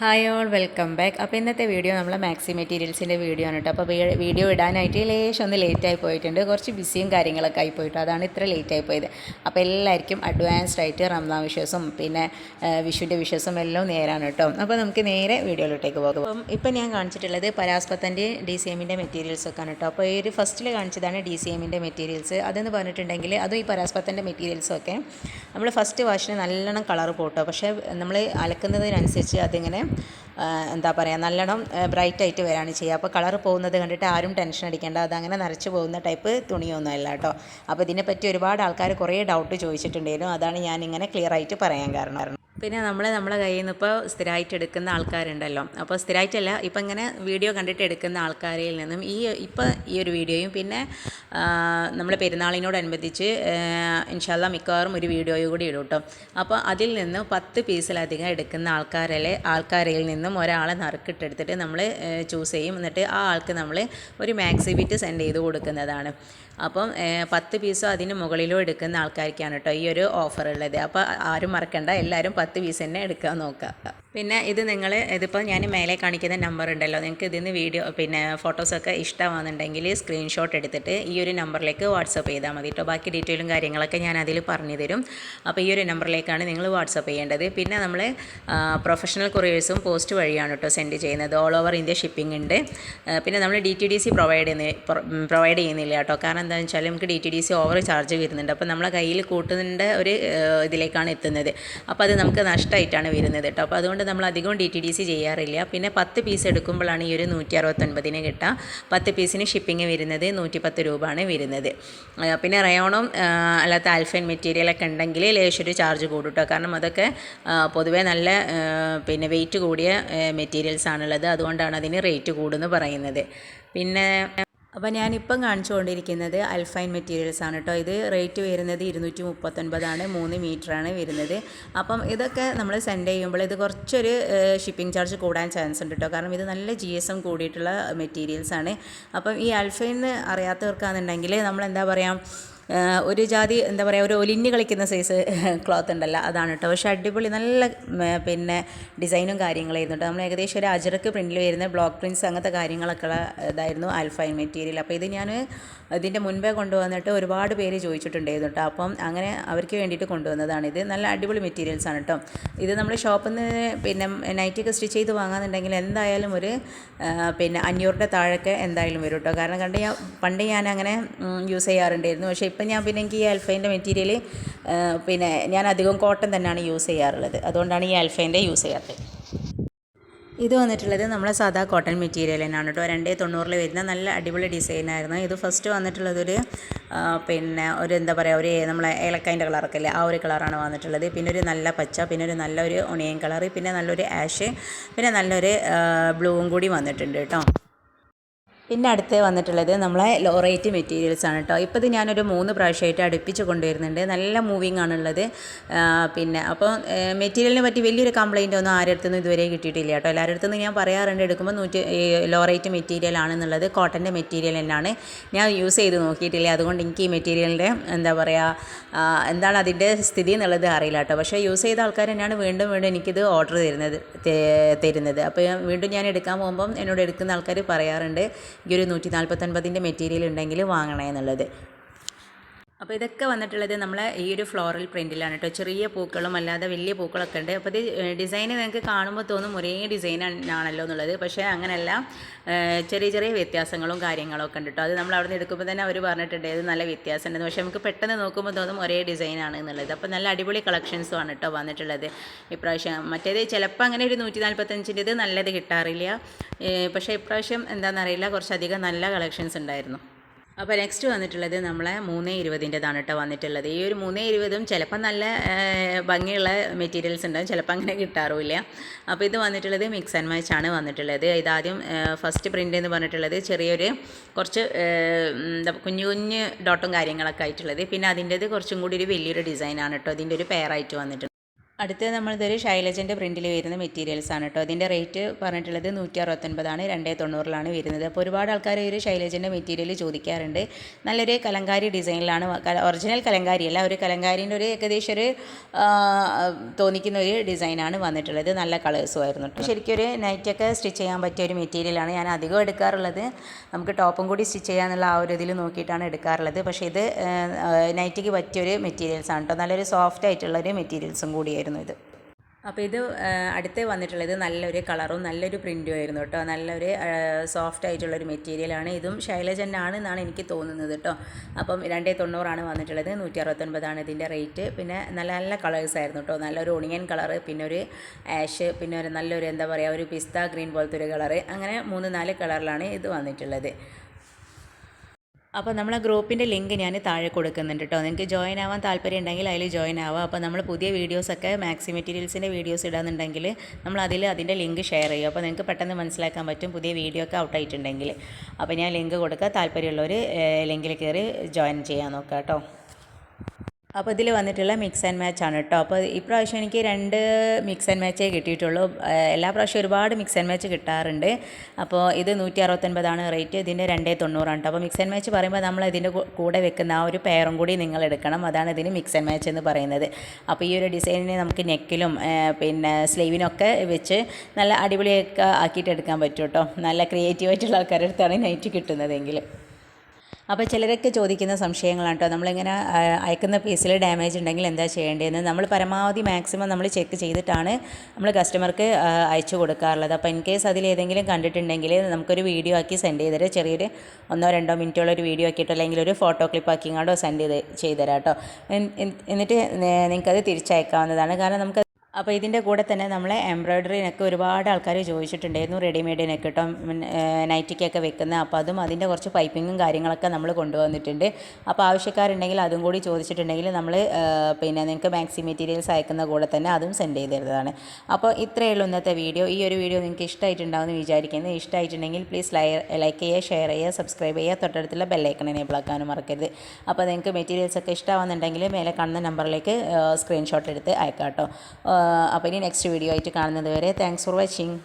Hi all welcome back അപ്പോൾ ഇന്നത്തെ video നമ്മൾ മാക്സി മെറ്റീരിയൽസിന്റെ വീഡിയോ ആണ് കേട്ടോ അപ്പോൾ വീഡിയോ ഇടാനായിട്ട് ലേശം ഒന്ന് ലേറ്റായി പോയിട്ടുണ്ട്. കുറച്ച് ബിസിയും കാര്യങ്ങളൊക്കെ ആയി പോയിട്ടോ. അതാണ് ഇത്ര ലേറ്റായി പോയത്. അപ്പോൾ എല്ലാവർക്കും അഡ്വാൻസ്ഡ് ആയിട്ട് റംസാൻ വിഷസും പിന്നെ വിഷുവിന്റെ വിഷസും എല്ലാം നേരാണ് കേട്ടോ അപ്പോൾ നമുക്ക് നേരെ വീഡിയോയിലോട്ടേക്ക് പോകാം. അപ്പം ഇപ്പം ഞാൻ കാണിച്ചിട്ടുള്ളത് പരാസ്പത്തന്റെ ഡി സി എമ്മിന്റെ മെറ്റീരിയൽസ് ഒക്കെ ആണ് കേട്ടോ അപ്പോൾ ഈ ഒരു ഫസ്റ്റിൽ കാണിച്ചതാണ് ഡി സി എമ്മിന്റെ മെറ്റീരിയൽസ് അതെന്ന് പറഞ്ഞിട്ടുണ്ടെങ്കിൽ അതും ഈ പരാസ്പത്തന്റെ മെറ്റീരിയൽസൊക്കെ നമ്മൾ ഫസ്റ്റ് വാഷിന് നല്ലോണം കളർ പോട്ടോ. പക്ഷേ നമ്മൾ അലക്കുന്നതിനനുസരിച്ച് അതിങ്ങനെ എന്താ പറയുക നല്ലോണം ബ്രൈറ്റായിട്ട് വരാണ് ചെയ്യുക. അപ്പോൾ കളർ പോകുന്നത് കണ്ടിട്ട് ആരും ടെൻഷൻ അടിക്കേണ്ട അതങ്ങനെ നരച്ച് പോകുന്ന ടൈപ്പ് തുണിയൊന്നും അല്ല കേട്ടോ. അപ്പോൾ ഇതിനെപ്പറ്റി ഒരുപാട് ആൾക്കാർ കുറേ ഡൗട്ട് ചോദിച്ചിട്ടുണ്ടായിരുന്നു. അതാണ് ഞാൻ ഇങ്ങനെ ക്ലിയർ ആയിട്ട് പറയാൻ കാരണം. പിന്നെ നമ്മൾ നമ്മളെ കയ്യിൽ നിന്ന് ഇപ്പോൾ സ്ഥിരമായിട്ട് എടുക്കുന്ന ആൾക്കാരുണ്ടല്ലോ. അപ്പോൾ സ്ഥിരമായിട്ടല്ല ഇപ്പം ഇങ്ങനെ വീഡിയോ കണ്ടിട്ട് എടുക്കുന്ന ആൾക്കാരിൽ നിന്നും ഈ ഇപ്പം ഈ ഒരു വീഡിയോയും പിന്നെ നമ്മൾ പെരുന്നാളിനോടനുബന്ധിച്ച് ഇൻഷാല്ല മിക്കവാറും ഒരു വീഡിയോയും കൂടി ഇടും കേട്ടോ. അപ്പോൾ അതിൽ നിന്ന് പത്ത് പീസിലധികം എടുക്കുന്ന ആൾക്കാരിലെ ആൾക്കാരിൽ നിന്നും ഒരാളെ നറുക്കിട്ടെടുത്തിട്ട് നമ്മൾ ചൂസ് ചെയ്യും. എന്നിട്ട് ആ ആൾക്ക് നമ്മൾ ഒരു മാക്സി ബിറ്റ് സെൻഡ് ചെയ്ത് കൊടുക്കുന്നതാണ്. അപ്പം പത്ത് പീസോ അതിന് മുകളിലോ എടുക്കുന്ന ആൾക്കാർക്കാണ് കേട്ടോ ഈ ഒരു ഓഫർ ഉള്ളത്. അപ്പോൾ ആരും മറക്കണ്ട എല്ലാവരും പത്ത് പീസ് തന്നെ എടുക്കാൻ നോക്കുക പിന്നെ ഇത് നിങ്ങൾ ഇതിപ്പോൾ ഞാൻ മേലെ കാണിക്കുന്ന നമ്പർ ഉണ്ടല്ലോ. നിങ്ങൾക്ക് ഇതിൽ നിന്ന് വീഡിയോ പിന്നെ ഫോട്ടോസൊക്കെ ഇഷ്ടമാണെന്നുണ്ടെങ്കിൽ സ്ക്രീൻഷോട്ട് എടുത്തിട്ട് ഈ ഒരു നമ്പറിലേക്ക് വാട്സപ്പ് ചെയ്താൽ മതി കേട്ടോ ബാക്കി ഡീറ്റെയിലും കാര്യങ്ങളൊക്കെ ഞാൻ അതിൽ പറഞ്ഞു തരും. അപ്പോൾ ഈ ഒരു നമ്പറിലേക്കാണ് നിങ്ങൾ വാട്സപ്പ് ചെയ്യേണ്ടത്. പിന്നെ നമ്മൾ പ്രൊഫഷണൽ കൊറിയേഴ്സും പോസ്റ്റ് വഴിയാണ് കേട്ടോ സെൻഡ് ചെയ്യുന്നത്. ഓൾ ഓവർ ഇന്ത്യ ഷിപ്പിംഗ് ഉണ്ട്. പിന്നെ നമ്മൾ D T D C provide ചെയ്യുന്ന പ്രൊവൈഡ് ചെയ്യുന്നില്ല കേട്ടോ കാരണം എന്താണെന്ന് വെച്ചാൽ നമുക്ക് D T D C over charge വരുന്നുണ്ട്. അപ്പോൾ നമ്മളെ കയ്യിൽ കൂട്ടുന്നതിന്റെ ഒരു ഇതിലേക്കാണ് എത്തുന്നത്. അപ്പോൾ അത് നമുക്ക് നഷ്ടമായിട്ടാണ് വരുന്നത് കേട്ടോ അപ്പോൾ അതുകൊണ്ട് നമ്മൾ അധികം ഡി ടി ഡി സി ചെയ്യാറില്ല. പിന്നെ പത്ത് പീസ് എടുക്കുമ്പോഴാണ് ഈ ഒരു നൂറ്റി അറുപത്തൊൻപതിന് കിട്ടുക. പത്ത് പീസിന് ഷിപ്പിംഗ് വരുന്നത് നൂറ്റി പത്ത് രൂപയാണ് വരുന്നത്. പിന്നെ റയോണും അല്ലാത്ത ആൽഫൈൻ മെറ്റീരിയലൊക്കെ ഉണ്ടെങ്കിൽ ലേശൊരു ചാർജ് കൂടും കേട്ടോ കാരണം അതൊക്കെ പൊതുവേ നല്ല പിന്നെ വെയിറ്റ് കൂടിയ മെറ്റീരിയൽസ് ആണുള്ളത്. അതുകൊണ്ടാണ് അതിന് റേറ്റ് കൂടുന്നു പറയുന്നത്. പിന്നെ അപ്പോൾ ഞാനിപ്പം കാണിച്ചുകൊണ്ടിരിക്കുന്നത് അൽഫൈൻ മെറ്റീരിയൽസ് ആണ് കേട്ടോ ഇത് റേറ്റ് വരുന്നത് ഇരുന്നൂറ്റി മുപ്പത്തൊൻപതാണ് മൂന്ന് മീറ്ററാണ് വരുന്നത്. അപ്പം ഇതൊക്കെ നമ്മൾ സെൻഡ് ചെയ്യുമ്പോൾ ഇത് കുറച്ചൊരു ഷിപ്പിംഗ് ചാർജ് കൂടാൻ ചാൻസ് ഉണ്ട് കേട്ടോ കാരണം ഇത് നല്ല ജി എസ് എം കൂടിയിട്ടുള്ള മെറ്റീരിയൽസ് ആണ്. അപ്പം ഈ അൽഫൈൻ അറിയാത്തവർക്കാണെന്നുണ്ടെങ്കിൽ നമ്മൾ എന്താ പറയുക ഒരു ജാതി എന്താ പറയുക ഒരു ഒലിഞ്ഞ് കളിക്കുന്ന സൈസ് ക്ലോത്ത് ഉണ്ടല്ലോ അതാണ് കേട്ടോ പക്ഷേ അടിപൊളി നല്ല പിന്നെ ഡിസൈനും കാര്യങ്ങളായിരുന്നു കേട്ടോ നമ്മൾ ഏകദേശം ഒരു അജറക്ക് പ്രിന്റിൽ വരുന്ന ബ്ലോക്ക് പ്രിന്റ്സ് അങ്ങനത്തെ കാര്യങ്ങളൊക്കെ ഇതായിരുന്നു ആൽഫൈൻ മെറ്റീരിയൽ അപ്പോൾ ഇത് ഞാൻ ഇതിന്റെ മുൻപേ കൊണ്ടുവന്നിട്ട് ഒരുപാട് പേര് ചോദിച്ചിട്ടുണ്ടായിരുന്നു കേട്ടോ അപ്പം അങ്ങനെ അവർക്ക് വേണ്ടിയിട്ട് കൊണ്ടുവന്നതാണ് ഇത്. നല്ല അടിപൊളി മെറ്റീരിയൽസ് ആണ് കേട്ടോ ഇത് നമ്മൾ ഷോപ്പിൽ നിന്ന് പിന്നെ നൈറ്റൊക്കെ സ്റ്റിച്ച് ചെയ്ത് വാങ്ങാന്നുണ്ടെങ്കിൽ എന്തായാലും ഒരു പിന്നെ അഞ്ഞൂറിന്റെ താഴൊക്കെ എന്തായാലും വരും കേട്ടോ കാരണം കണ്ട് ഞാൻ പണ്ട് ഞാൻ അങ്ങനെ യൂസ് ചെയ്യാറുണ്ടായിരുന്നു. പക്ഷേ ഇപ്പം ഞാൻ പിന്നെ എനിക്ക് ഈ അൽഫൈന്റെ മെറ്റീരിയൽ പിന്നെ ഞാൻ അധികം കോട്ടൺ തന്നെയാണ് യൂസ് ചെയ്യാറുള്ളത്. അതുകൊണ്ടാണ് ഈ അൽഫൈന്റെ യൂസ് ചെയ്യാത്തത്. ഇത് വന്നിട്ടുള്ളത് നമ്മളെ സാധാ കോട്ടൺ മെറ്റീരിയൽ തന്നെയാണ് കേട്ടോ. രണ്ടേ തൊണ്ണൂറിൽ വരുന്ന നല്ല അടിപൊളി ഡിസൈനായിരുന്നു ഇത് ഫസ്റ്റ് വന്നിട്ടുള്ളതൊരു പിന്നെ ഒരു എന്താ പറയുക ഒരു നമ്മളെ ഏലക്കായന്റെ കളറൊക്കെ അല്ലേ ആ ഒരു കളറാണ് വന്നിട്ടുള്ളത്. പിന്നെ ഒരു നല്ല പച്ച പിന്നെ ഒരു നല്ലൊരു ഒണിയൻ കളർ പിന്നെ നല്ലൊരു ആഷ് പിന്നെ നല്ലൊരു ബ്ലൂവും കൂടി വന്നിട്ടുണ്ട് കേട്ടോ. പിന്നെ അടുത്ത് വന്നിട്ടുള്ളത് നമ്മളെ ലോ റേറ്റ് മെറ്റീരിയൽസ് ആണ് കേട്ടോ ഇപ്പോൾ ഇത് ഞാനൊരു മൂന്ന് പ്രാവശ്യമായിട്ട് അടുപ്പിച്ച് കൊണ്ടുവരുന്നുണ്ട്. നല്ല മൂവിങ് ആണുള്ളത്. പിന്നെ അപ്പോൾ മെറ്റീരിയലിനെ പറ്റി വലിയൊരു കംപ്ലയിന്റ് ഒന്നും ആരുടെ അടുത്തുനിന്നും ഇതുവരെ കിട്ടിയിട്ടില്ല കേട്ടോ എല്ലാവരുടെ അടുത്തുനിന്ന് ഞാൻ പറയാറുണ്ട് എടുക്കുമ്പോൾ നൂറ്റി ലോ റേറ്റ് മെറ്റീരിയൽ ആണെന്നുള്ളത് കോട്ടന്റെ മെറ്റീരിയൽ തന്നെയാണ്. ഞാൻ യൂസ് ചെയ്ത് നോക്കിയിട്ടില്ല. അതുകൊണ്ട് എനിക്ക് ഈ മെറ്റീരിയലിന്റെ എന്താ പറയുക എന്താണ് അതിന്റെ സ്ഥിതി എന്നുള്ളത് അറിയില്ല കേട്ടോ പക്ഷേ യൂസ് ചെയ്ത ആൾക്കാർ തന്നെയാണ് വീണ്ടും വീണ്ടും എനിക്കിത് ഓർഡർ തരുന്നത് തരുന്നത്. അപ്പോൾ വീണ്ടും ഞാൻ എടുക്കാൻ പോകുമ്പം എന്നോട് എടുക്കുന്ന ആൾക്കാർ പറയാറുണ്ട് ഈ ഒരു നൂറ്റി നാൽപ്പത്തൊൻപതിന്റെ മെറ്റീരിയൽ ഉണ്ടെങ്കിൽ വാങ്ങണേ എന്നുള്ളത്. അപ്പോൾ ഇതൊക്കെ വന്നിട്ടുള്ളത് നമ്മളെ ഈ ഒരു ഫ്ലോറൽ പ്രിന്റിലാണ് കേട്ടോ ചെറിയ പൂക്കളും അല്ലാതെ വലിയ പൂക്കളൊക്കെ ഉണ്ട്. അപ്പോൾ ഇത് ഡിസൈൻ നിങ്ങൾക്ക് കാണുമ്പോൾ തോന്നും ഒരേ ഡിസൈൻ ആണല്ലോ എന്നുള്ളത്. പക്ഷേ അങ്ങനെയല്ല ചെറിയ ചെറിയ വ്യത്യാസങ്ങളും കാര്യങ്ങളൊക്കെ ഉണ്ട് കേട്ടോ അത് നമ്മൾ അവിടെ നിന്ന് എടുക്കുമ്പോൾ തന്നെ അവർ പറഞ്ഞിട്ടുണ്ട് ഇത് നല്ല വ്യത്യാസം പക്ഷേ നമുക്ക് പെട്ടെന്ന് നോക്കുമ്പോൾ തോന്നും ഒരേ ഡിസൈനാണ് എന്നുള്ളത്. അപ്പോൾ നല്ല അടിപൊളി കളക്ഷൻസും ആണ് കേട്ടോ വന്നിട്ടുള്ളത് ഇപ്രാവശ്യം. മറ്റേത് ചിലപ്പോൾ അങ്ങനെ ഒരു നൂറ്റി നാൽപ്പത്തഞ്ചിന്റെത് നല്ലത് കിട്ടാറില്ല. പക്ഷേ ഇപ്രാവശ്യം എന്താണെന്നറിയില്ല കുറച്ചധികം നല്ല കളക്ഷൻസ് ഉണ്ടായിരുന്നു. അപ്പോൾ നെക്സ്റ്റ് വന്നിട്ടുള്ളത് നമ്മളെ മൂന്ന് ഇരുപതിന്റെതാണ് കേട്ടോ വന്നിട്ടുള്ളത്. ഈ ഒരു മൂന്ന് ഇരുപതും ചിലപ്പോൾ നല്ല ഭംഗിയുള്ള മെറ്റീരിയൽസ് ഉണ്ടാവും. ചിലപ്പോൾ അങ്ങനെ കിട്ടാറുമില്ല. അപ്പോൾ ഇത് വന്നിട്ടുള്ളത് മിക്സ് ആൻഡ് മാച്ച് ആണ് വന്നിട്ടുള്ളത്. ഇതാദ്യം ഫസ്റ്റ് പ്രിന്റ് എന്ന് പറഞ്ഞിട്ടുള്ളത് ചെറിയൊരു കുറച്ച് എന്താ കുഞ്ഞു കുഞ്ഞ് ഡോട്ടും കാര്യങ്ങളൊക്കെ ആയിട്ടുള്ളത്. പിന്നെ അതിന്റേത് കുറച്ചും കൂടി ഒരു വലിയൊരു ഡിസൈനാണ് കേട്ടോ ഇതിന്റെ ഒരു പെയറായിട്ട് വന്നിട്ടുണ്ട് അടുത്തത് നമ്മളിതൊരു ശൈലജന്റെ പ്രിന്റിൽ വരുന്ന മെറ്റീരിയൽസ് ആണ് കേട്ടോ ഇതിന്റെ റേറ്റ് പറഞ്ഞിട്ടുള്ളത് നൂറ്റി അറുപത്തൊൻപതാണ് രണ്ടേ തൊണ്ണൂറിലാണ് വരുന്നത്. അപ്പോൾ ഒരുപാട് ആൾക്കാർ ഈ ഒരു ശൈലജന്റെ മെറ്റീരിയൽ ചോദിക്കാറുണ്ട്. നല്ലൊരു കലങ്കാരി ഡിസൈനിലാണ് ഒറിജിനൽ കലങ്കാരി അല്ല ഒരു കലങ്കാരിന്റെ ഒരു ഏകദേശം ഒരു തോന്നിക്കുന്ന ഒരു ഡിസൈനാണ് വന്നിട്ടുള്ളത്. നല്ല കളേഴ്സും ആയിരുന്നു കേട്ടോ ശരിക്കും ഒരു നൈറ്റൊക്കെ സ്റ്റിച്ച് ചെയ്യാൻ പറ്റിയ ഒരു മെറ്റീരിയലാണ് ഞാൻ അധികം എടുക്കാറുള്ളത്. നമുക്ക് ടോപ്പും കൂടി സ്റ്റിച്ച് ചെയ്യാന്നുള്ള ആ ഒരു ഇതിൽ നോക്കിയിട്ടാണ് എടുക്കാറുള്ളത്. പക്ഷേ ഇത് നൈറ്റിക്ക് പറ്റിയൊരു മെറ്റീരിയൽസ് ആണ് കേട്ടോ നല്ലൊരു സോഫ്റ്റ് ആയിട്ടുള്ള ഒരു മെറ്റീരിയൽസും കൂടിയായിരുന്നു ഇത്. അപ്പോൾ ഇത് അടുത്ത് വന്നിട്ടുള്ളത് നല്ലൊരു കളറും നല്ലൊരു പ്രിന്റും ആയിരുന്നു കേട്ടോ. നല്ലൊരു സോഫ്റ്റ് ആയിട്ടുള്ളൊരു മെറ്റീരിയലാണ് ഇതും ശൈലജൻ ആണ്. എന്നാണ് എനിക്ക് തോന്നുന്നത് കേട്ടോ. അപ്പം രണ്ടേ തൊണ്ണൂറാണ് വന്നിട്ടുള്ളത്. നൂറ്റി അറുപത്തൊൻപതാണ് ഇതിന്റെ റേറ്റ് പിന്നെ നല്ല നല്ല കളേഴ്സ് ആയിരുന്നു കേട്ടോ. നല്ലൊരു ഒണിയൻ കളറ് പിന്നെ ഒരു ആഷ് പിന്നെ ഒരു നല്ലൊരു എന്താ പറയുക ഒരു പിസ്ത ഗ്രീൻ പോലത്തെ ഒരു കളറ് അങ്ങനെ മൂന്ന് നാല് കളറിലാണ് ഇത് വന്നിട്ടുള്ളത്. അപ്പോൾ നമ്മളെ ഗ്രൂപ്പിന്റെ ലിങ്ക് ഞാൻ താഴെ കൊടുക്കുന്നുണ്ട് കേട്ടോ നിങ്ങൾക്ക് ജോയിൻ ആവാൻ താല്പര്യം ഉണ്ടെങ്കിൽ അതിൽ ജോയിൻ ആവാം. അപ്പോൾ നമ്മൾ പുതിയ വീഡിയോസൊക്കെ മാക്സി മെറ്റീരിയൽസിന്റെ വീഡിയോസ് ഇടാന്നുണ്ടെങ്കിൽ നമ്മൾ അതിൽ അതിന്റെ ലിങ്ക് ഷെയർ ചെയ്യും. അപ്പോൾ നിങ്ങൾക്ക് പെട്ടെന്ന് മനസ്സിലാക്കാൻ പറ്റും പുതിയ വീഡിയോ ഒക്കെ ഔട്ട് ആയിട്ടുണ്ടെങ്കിൽ അപ്പോൾ ഞാൻ ലിങ്ക് കൊടുക്കുക താല്പര്യമുള്ളവർ ലിങ്കിൽ കയറി ജോയിൻ ചെയ്യാൻ നോക്കുക കേട്ടോ അപ്പോൾ ഇതിൽ വന്നിട്ടുള്ള മിക്സ് ആൻഡ് മാച്ച് ആണ് കേട്ടോ അപ്പോൾ ഇപ്രാവശ്യം എനിക്ക് രണ്ട് മിക്സ് ആൻഡ് മാച്ചേ കിട്ടിയിട്ടുള്ളൂ. എല്ലാ പ്രാവശ്യം ഒരുപാട് മിക്സ് ആൻഡ് മാച്ച് കിട്ടാറുണ്ട്. അപ്പോൾ ഇത് നൂറ്റി അറുപത്തൊൻപതാണ് റേറ്റ് ഇതിന്റെ രണ്ടേ തൊണ്ണൂറാണ് കേട്ടോ അപ്പോൾ മിക്സ് ആൻഡ് മാച്ച് പറയുമ്പോൾ നമ്മൾ ഇതിന്റെ കൂടെ വെക്കുന്ന ആ ഒരു പെയറും കൂടി നിങ്ങൾ എടുക്കണം. അതാണ് ഇതിന് മിക്സ് ആൻഡ് മാച്ച് എന്ന് പറയുന്നത്. അപ്പോൾ ഈ ഒരു ഡിസൈനിനെ നമുക്ക് നെക്കിലും പിന്നെ സ്ലീവിനൊക്കെ വെച്ച് നല്ല അടിപൊളിയൊക്കെ ആക്കിയിട്ട് എടുക്കാൻ പറ്റും കേട്ടോ നല്ല ക്രിയേറ്റീവ് ആയിട്ടുള്ള ആൾക്കാരുടെ അടുത്താണ് നൈറ്റ് കിട്ടുന്നതെങ്കിൽ അപ്പോൾ ചിലരൊക്കെ ചോദിക്കുന്ന സംശയങ്ങളാണ് കേട്ടോ. നമ്മളിങ്ങനെ അയക്കുന്ന പീസിൽ ഡാമേജ് ഉണ്ടെങ്കിൽ എന്താ ചെയ്യേണ്ടതെന്ന്. നമ്മൾ പരമാവധി മാക്സിമം നമ്മൾ ചെക്ക് ചെയ്തിട്ടാണ് നമ്മൾ കസ്റ്റമർക്ക് അയച്ചു കൊടുക്കാറുള്ളത്. അപ്പോൾ ഇൻ കേസ് അതിൽ ഏതെങ്കിലും കണ്ടിട്ടുണ്ടെങ്കിൽ നമുക്കൊരു വീഡിയോ ആക്കി സെൻഡ് ചെയ്തിട്ട് ചെറിയൊരു ഒന്നോ രണ്ടോ മിനിറ്റുള്ള ഒരു വീഡിയോ ആക്കിയിട്ടോ അല്ലെങ്കിൽ ഒരു ഫോട്ടോ ക്ലിപ്പ് ആക്കിങ്ങാണ്ടോ സെൻഡ് ചെയ്ത് ചെയ്തുതരാം കേട്ടോ. എന്നിട്ട് നിങ്ങൾക്കത് തിരിച്ചയക്കാവുന്നതാണ്. കാരണം നമുക്ക് അപ്പോൾ ഇതിന്റെ കൂടെ തന്നെ നമ്മളെ എംബ്രോയ്ഡറിനൊക്കെ ഒരുപാട് ആൾക്കാർ ചോദിച്ചിട്ടുണ്ടായിരുന്നു റെഡിമെയ്ഡിനൊക്കെ കേട്ടോ നൈറ്റിക്കൊക്കെ വെക്കുന്ന. അപ്പോൾ അതും അതിന്റെ കുറച്ച് പൈപ്പിങ്ങും കാര്യങ്ങളൊക്കെ നമ്മൾ കൊണ്ടുവന്നിട്ടുണ്ട്. അപ്പോൾ ആവശ്യക്കാരുണ്ടെങ്കിൽ അതും കൂടി ചോദിച്ചിട്ടുണ്ടെങ്കിൽ നമ്മൾ പിന്നെ നിങ്ങൾക്ക് മാക്സി മെറ്റീരിയൽസ് അയക്കുന്ന കൂടെ തന്നെ അതും സെൻഡ് ചെയ്ത് തരുന്നതാണ്. അപ്പോൾ ഇത്രയേ ഉള്ളൂ ഇന്നത്തെ വീഡിയോ. ഈ ഒരു വീഡിയോ നിങ്ങൾക്ക് ഇഷ്ടമായിട്ടുണ്ടാവും എന്ന് വിചാരിക്കുന്നു. ഇഷ്ടമായിട്ടുണ്ടെങ്കിൽ പ്ലീസ് ലൈക്ക് ചെയ്യുക ഷെയർ ചെയ്യുക സബ്സ്ക്രൈബ് ചെയ്യുക. തൊട്ടടുത്തുള്ള ബെല്ലൈക്കൺ എനേബിൾ ആക്കാനും മറക്കരുത്. അപ്പോൾ നിങ്ങൾക്ക് മെറ്റീരിയൽസ് ഒക്കെ ഇഷ്ടമാവുന്നുണ്ടെങ്കിൽ മേലെ കാണുന്ന നമ്പറിലേക്ക് സ്ക്രീൻഷോട്ട് എടുത്ത് അയക്കാം കേട്ടോ അപ്പോൾ ഇനി നെക്സ്റ്റ് വീഡിയോ ആയിട്ട് കാണുന്നത് വരെ താങ്ക്സ് ഫോർ വാച്ചിങ്